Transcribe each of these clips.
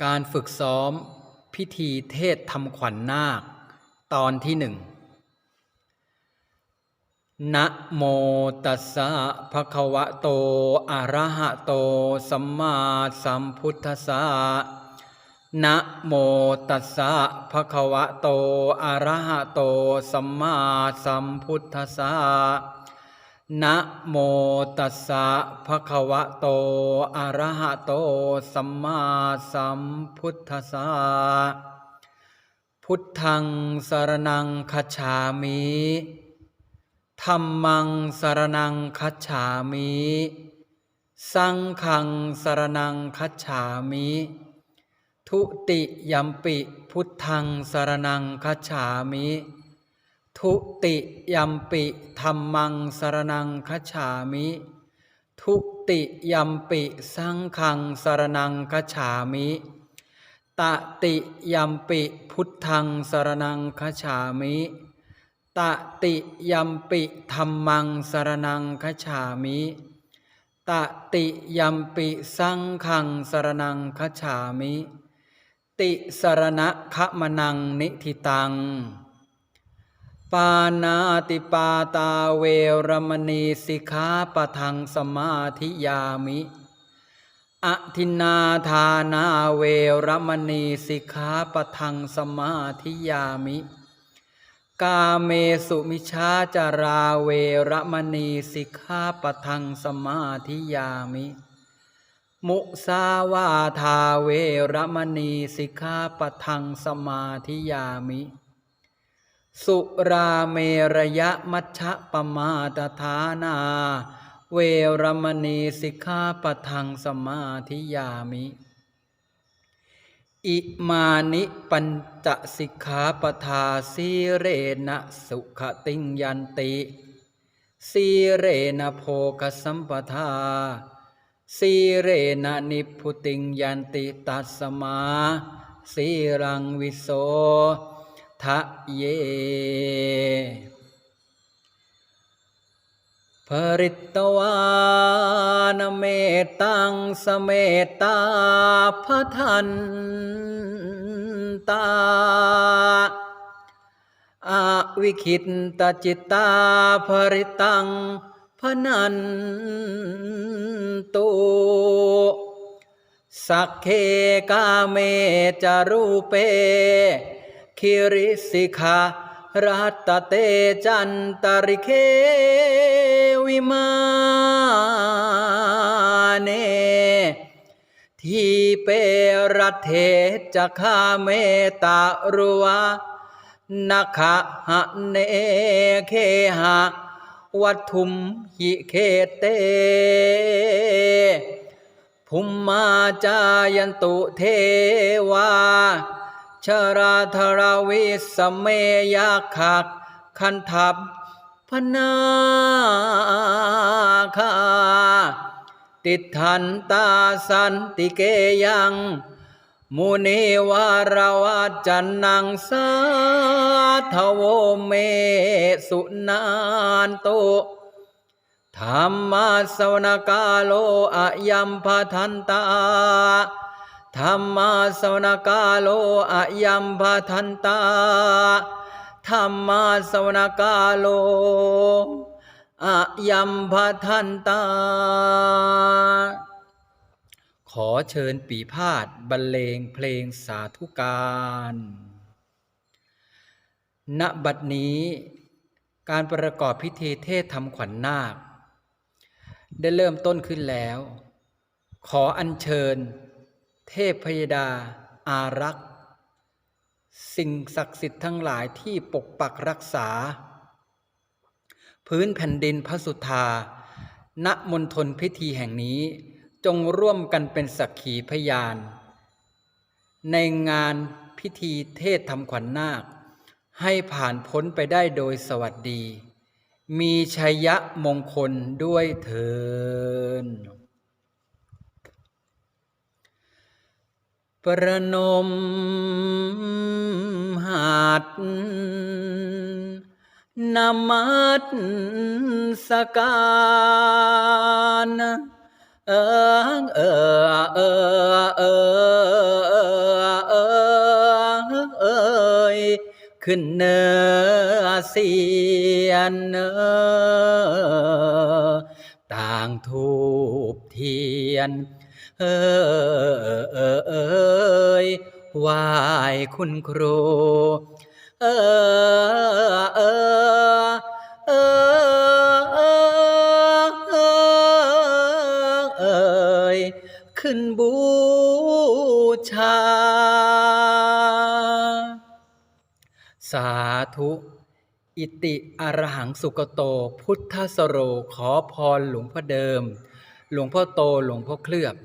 การฝึกซ้อมพิธีเทศทำขวัญนาค ตอนที่หนึ่งนะโมตัสสะภะคะวะโต อะระหะโต สัมมาสัมพุทธัสสะนะโมตัสสะภะคะวะโต อะระหะโต สัมมาสัมพุทธัสสะ นะโมตัสสะภะคะวะโต อะระหะโต สัมมาสัมพุทธัสสะ พุทธังสรนังคัจฉามิธัมมังสรนังคัจฉามิ สังฆังสรนังคัจฉามิ ทุติยัมปิพุทธังสรนังคัจฉามิ ทุติยัมปิธัมมังสรนังคัจฉามิ ทุติยัมปิสังฆังสรนังคัจฉามิตติยัมปิพุทธังสรนังคัจฉามิตติยัมปิธัมมังสรนังคัจฉามิตติยัมปิสังฆังสรนังคัจฉามิ ติสรณะขะมนังนิธิตัง ปานาติปาตาเวรมณีสิกขาปะทังสมาธิยามิอทินนาทานาเวรมณีสิกขาปะทังสมาธิยามิ กาเมสุมิชาจาราเวรมณีสิกขาปะทังสมาธิยามิ มุสาวาทาเวรมณีสิกขาปะทังสมาธิยามิ สุราเมรยะมัชะปมาตฐานา เวรมณีสิกขาปทังสมาธิยามิ อิมานิปัญจสิกขาปทาสีเรนะสุขติงยันติสีเรนะโภคสัมปทาสีเรนะนิพพุติงยันติตัสมาสีรังวิโส ทะเยภริตวานเมตังสเมตาพทันตาอาวิคิตตจิตตาภริตังพนันตุสักเคกาเมจารูเป คิริสิกขารัตเตจันตริเควิมาเนทีเปรัตเทจะคาเมตารุวะนักะหะเนเคหะวัตถุมหิเคเตภุมมาจายันตุเทวา ชราธราวิสเมยาขักคันทับพนาคาติทันตาสันติเกยังมุนีวารวัจจันนังสาทโวเมสุนานโตธรรมาสวนกาโลอะยัมพทันตา ธรรมาสวนกาโลอะยัมพทันตาธรรมาสวนกาโลอะยัมพทันตา ขอเชิญปีพาดบรรเลงเพลงสาธุการณบัดนี้การประกอบพิธีเทศทำขวัญนาค ได้เริ่มต้นขึ้นแล้ว ขออัญเชิญ เทพพยดา อารักษ์ สิ่งศักดิ์สิทธิ์ทั้งหลายที่ปกปักรักษา พื้นแผ่นดินพระสุธา ณมณฑลพิธีแห่งนี้จงร่วมกันเป็นสักขีพยาน ในงานพิธีเทศทำขวัญนาค ให้ผ่านพ้นไปได้โดยสวัสดี มีชัยยะมงคลด้วยเถิน ประนมหัดนมัสสการเออเออเออเออเออเอยขึ้นเนอเสียนเนอต่างทูบเทียน เออเออเอยไหวายคุณครู เออเออเออเออเออเอยขึ้นบูชา สาธุอิติอรหังสุกโต พุทธสโรขอพรหลวงพ่อเดิม หลวงพ่อโตหลวงพ่อเคลือบ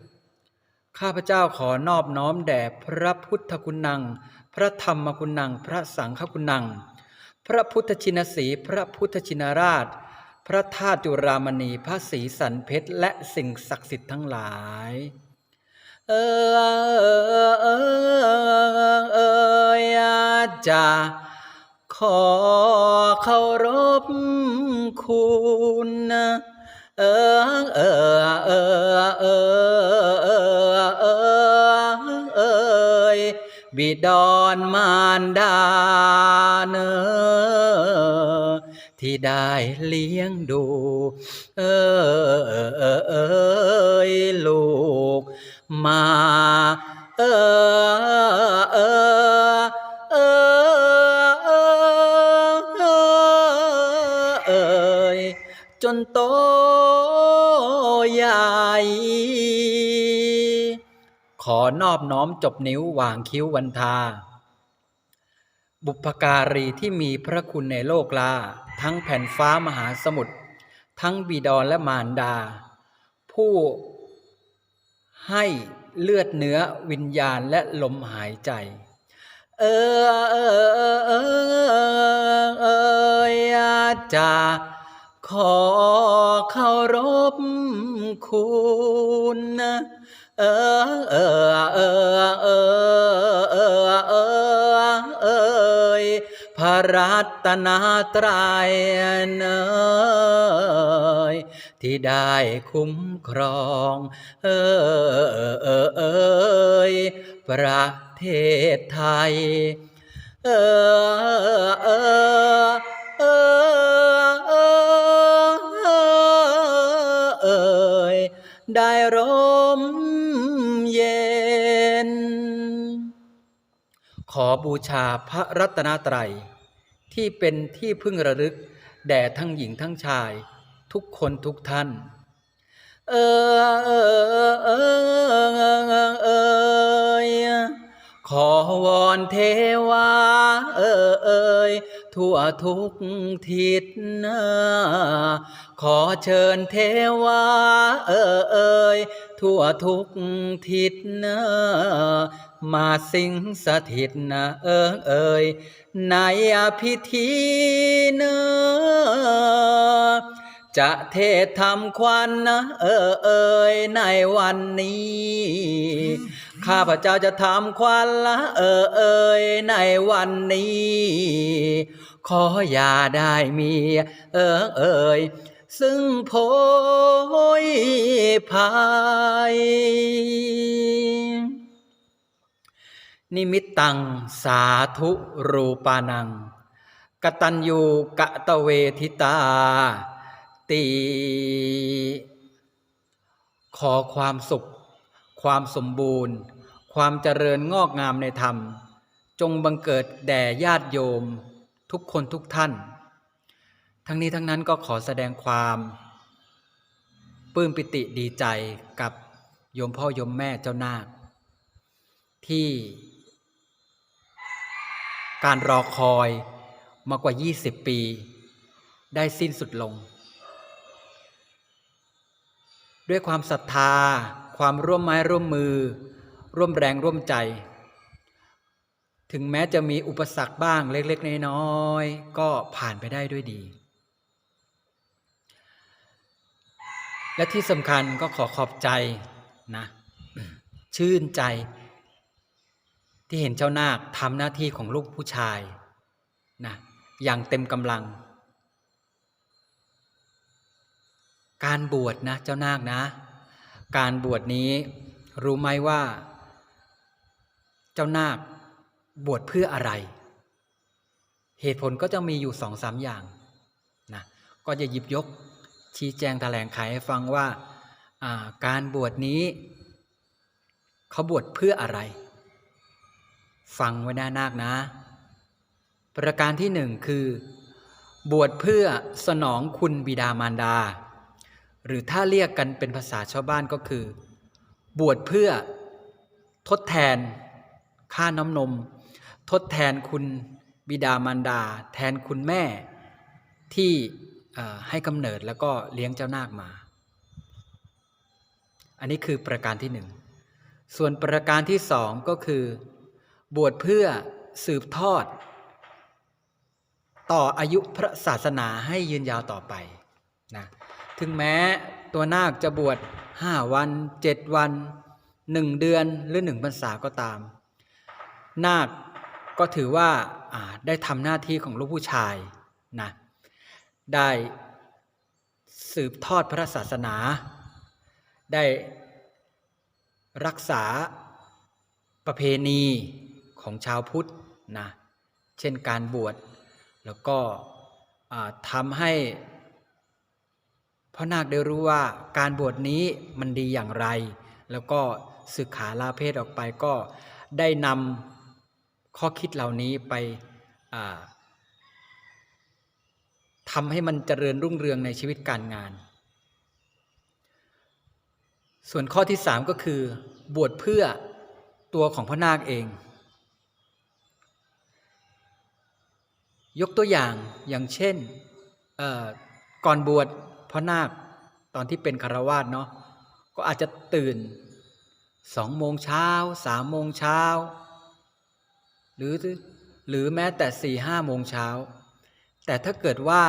ข้าพเจ้าขอนอบน้อมแด่พระพุทธคุณนังพระธรรมคุณนังพระสังฆคุณนังพระพุทธชินสีพระพุทธชินราช พระธาตุจุรามณีพระศรีสันเพชรและสิ่งศักดิ์สิทธิ์ทั้งหลายเออเออเอออาจาขอเคารพคุณเออเออเออ ดอนมารดาเนอที่ได้เลี้ยงดู เออเออเออเอยลูกมา เออ อนอบน้อมจบนิ้ววางคิ้ววันทา บุพการีที่มีพระคุณในโลกลา ทั้งแผ่นฟ้ามหาสมุทรทั้งบิดรและมารดา ผู้ให้เลือดเนื้อวิญญาณและลมหายใจ เออเออเออเออเอออาจา ขอเคารพคุณนะเออเออเออเออเออเออเอยพระรัตนตรัยเนยที่ได้คุ้มครอง เออเออเออเอยประเทศไทย เออเออเออ ได้ร่มเย็น ขอบูชาพระรัตนตรัย ที่เป็นที่พึ่งระลึก แด่ทั้งหญิงทั้งชาย ทุกคนทุกท่าน เออเออเออเออขอวอนเทวาเออเอย ทั่วทุกทิศนะขอเชิญเทวาเออเอยทั่วทุกทิศนะมาสิงสถิตนะเออเอยในอภิธีเนอจะเทศทำควันนะเออเอยในวันนี้ ข้าพเจ้าจะทำควันละเออเอยในวันนี้ ขออย่าได้มีเออเอ่ยซึ่งโพยภายนิมิตตังสาธุรูปานัง กตัญญูกะตะเวทิตาตีขอความสุข ความสมบูรณ์ ความเจริญงอกงามในธรรม จงบังเกิดแด่ญาติโยม ทุกคนทุกท่าน ทั้งนี้ทั้งนั้นก็ขอแสดงความปลื้มปิติดีใจกับโยมพ่อโยมแม่เจ้านาค ที่การรอคอยมากว่า 20 ปี ได้สิ้นสุดลง ด้วยความศรัทธา ความร่วมไม้ร่วมมือ ร่วมแรงร่วมใจ ถึงแม้จะมีอุปสรรคบ้างเล็กๆ น้อยๆ ก็ผ่านไปได้ด้วยดี และที่สำคัญก็ขอขอบใจนะ ชื่นใจ ที่เห็นเจ้านาคทำหน้าที่ของลูกผู้ชายนะอย่างเต็มกำลัง การบวชนะเจ้านาคนะ การบวชนี้รู้ไหมว่า เจ้านาค บวชเพื่ออะไร เหตุผลก็จะมีอยู่สองสามอย่างนะก็จะหยิบยกชี้แจงแถลงไขให้ฟังว่าาการบวชนี้ เขาบวชเพื่ออะไร ฟังไว้หน้านาคนะ ประการที่หนึ่งคือ บวชเพื่อสนองคุณบิดามารดา หรือถ้าเรียกกันเป็นภาษาชาวบ้านก็คือ บวชเพื่อทดแทนค่าน้ำนม ทดแทนคุณบิดามารดา แทนคุณแม่ที่ให้กำเนิดแล้วก็เลี้ยงเจ้านาคมา อันนี้คือประการที่หนึ่ง ส่วนประการที่สองก็คือ บวชเพื่อสืบทอด ต่ออายุพระศาสนาให้ยืนยาวต่อไปนะถึงแม้ตัวนาคจะบวชห้าวันเจ็ดวันหนึ่งเดือนหรือหนึ่งพรรษาก็ตาม นาค ก็ถือว่าาได้ทำหน้าที่ของลูกผู้ชายนะได้สืบทอดพระศาสนา ได้รักษาประเพณีของชาวพุทธนะเช่นการบวชแล้วก็ทำให้พ่อนาคได้รู้ว่าการบวชนี้มันดีอย่างไร แล้วก็ศึกขาลาเพศออกไปก็ได้นำ ข้อคิดเหล่านี้ไปอ่าทำให้มันเจริญรุ่งเรืองในชีวิตการงาน ส่วนข้อที่สามก็คือบวชเพื่อตัวของพ่อนาคเอง ยกตัวอย่างอย่างเช่นก่อนบวชพ่อนาคตอนที่เป็นคารวาสเนาะก็อาจจะตื่นสองโมงเช้าสามโมงเช้า หรือหรือแม้แต่สี่ห้าโมงเช้า แต่ถ้าเกิดว่า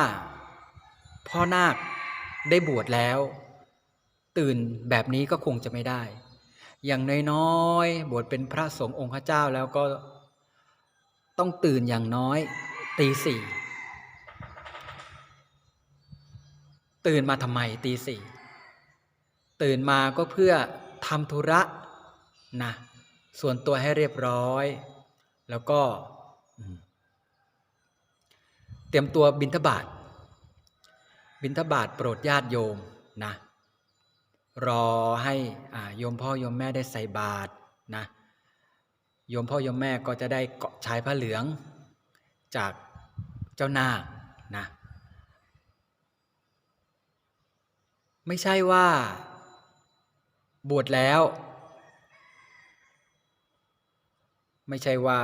พ่อนาคได้บวชแล้ว ตื่นแบบนี้ก็คงจะไม่ได้ อย่างน้อยๆบวชเป็นพระสงฆ์องค์พระเจ้าแล้วก็ต้องตื่นอย่างน้อยตีสี่ตื่นมาทำไมตีสี่ตื่นมาก็เพื่อทำธุระนะส่วนตัวให้เรียบร้อย แล้วก็เตรียมตัวบิณฑบาตบิณฑบาตโปรดญาติโยมนะ รอให้อาโยมพ่อโยมแม่ได้ใส่บาตรนะโยมพ่อโยมแม่ก็จะได้เกาะชายผ้าเหลืองจากเจ้านาคนะไม่ใช่ว่า บวชแล้ว ไม่ใช่ว่า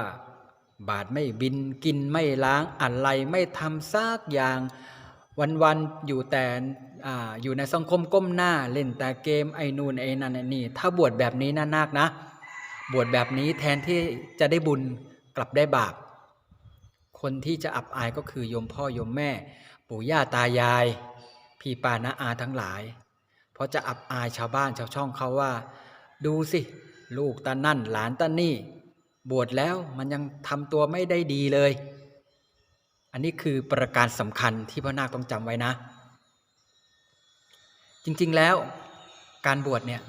บาทไม่บินกินไม่ล้างอะไรไม่ทำซากอย่างวันๆอยู่แต่อาอยู่ในสังคมก้มหน้าเล่นแต่เกมไอ้นู่นไอ้นั่นไอ้นี่ ถ้าบวชแบบนี้นะนาคนะ บวชแบบนี้แทนที่จะได้บุญกลับได้บาปคนที่จะอับอายก็คือโยมพ่อโยมแม่ ปู่ย่าตายาย พี่ป้าน้าอาทั้งหลาย เพราะจะอับอายชาวบ้านชาวช่องเขาว่า ดูสิ ลูกตานั่นหลานตานี่ บวชแล้วมันยังทำตัวไม่ได้ดีเลย อันนี้คือประการสำคัญที่พ่อนาคต้องจำไว้นะ จริงๆแล้วการบวชเนี่ย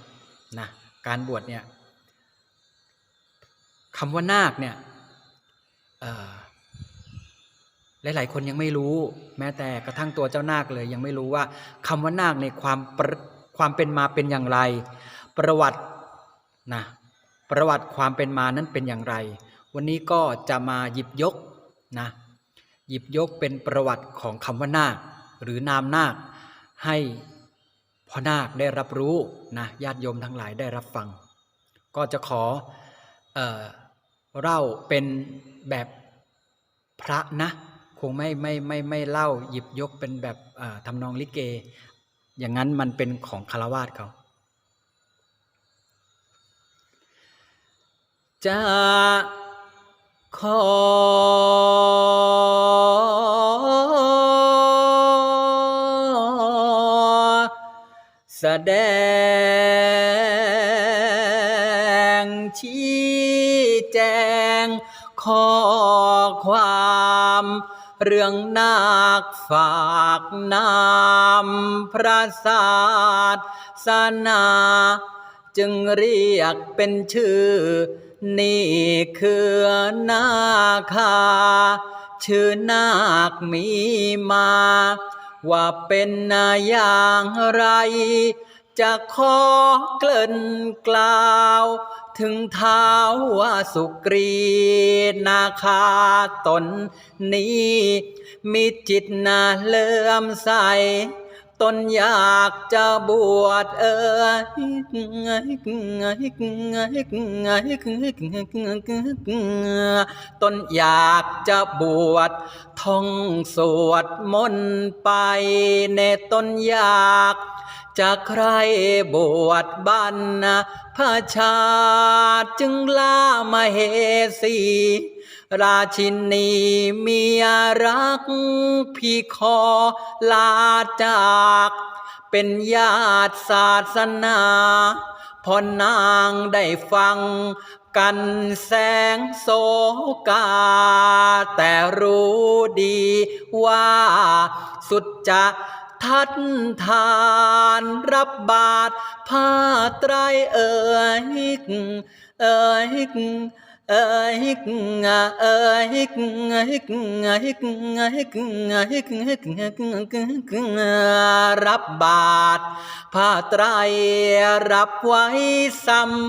นะการบวชเนี่ยคำว่านาคเนี่ยหลาย ๆ คนยังไม่รู้ แม้แต่กระทั่งตัวเจ้านาคเลย ยังไม่รู้ว่าคำว่านาคในความประความเป็นมาเป็นอย่างไร ประวัตินะ ประวัติความเป็นมานั้นเป็นอย่างไร วันนี้ก็จะมาหยิบยกนะหยิบยกเป็นประวัติของคำว่านาค หรือนามนาค ให้พ่อนาคได้รับรู้นะญาติโยมทั้งหลายได้รับฟัง ก็จะขอเอ่อเล่าเป็นแบบพระนะคงไม่ไม่ไม่ไม่เล่าหยิบยกเป็นแบบอ่าทำนองลิเก อย่างนั้นมันเป็นของคารวาสเขา จะขอแสดงชี้แจงข้อความเรื่องนาคฝากนามพระศาสนา จึงเรียกเป็นชื่อ นี่คือนาคา ชื่อนาคมีมา ว่าเป็นนาอย่างไร จะขอเกริ่นกล่าว ถึงเท้าว่าสุกรีนาคาตนนี้ มีจิตนาเลื่อมใส ตนอยากจะบวชเอยตนอยากจะบวชท่องสวดมนต์ไปในตนอยากจะใครบวชบันนพระชาติจึงลามาเหสี ราชินีเมียรักพี่ขอลาจาก เป็นญาติศาสนาพอนางได้ฟังกันแสงโศกา แต่รู้ดีว่าสุดจะทัดทานรับบาทผ้าไตรเอ่ยเอ่ย เอ้ยงาเอ้ยงาฮิกงาฮิกงาฮิกงาฮิกงาฮิกงาฮิกงารับบาทผ้าไตรรับไว้ซ้ำ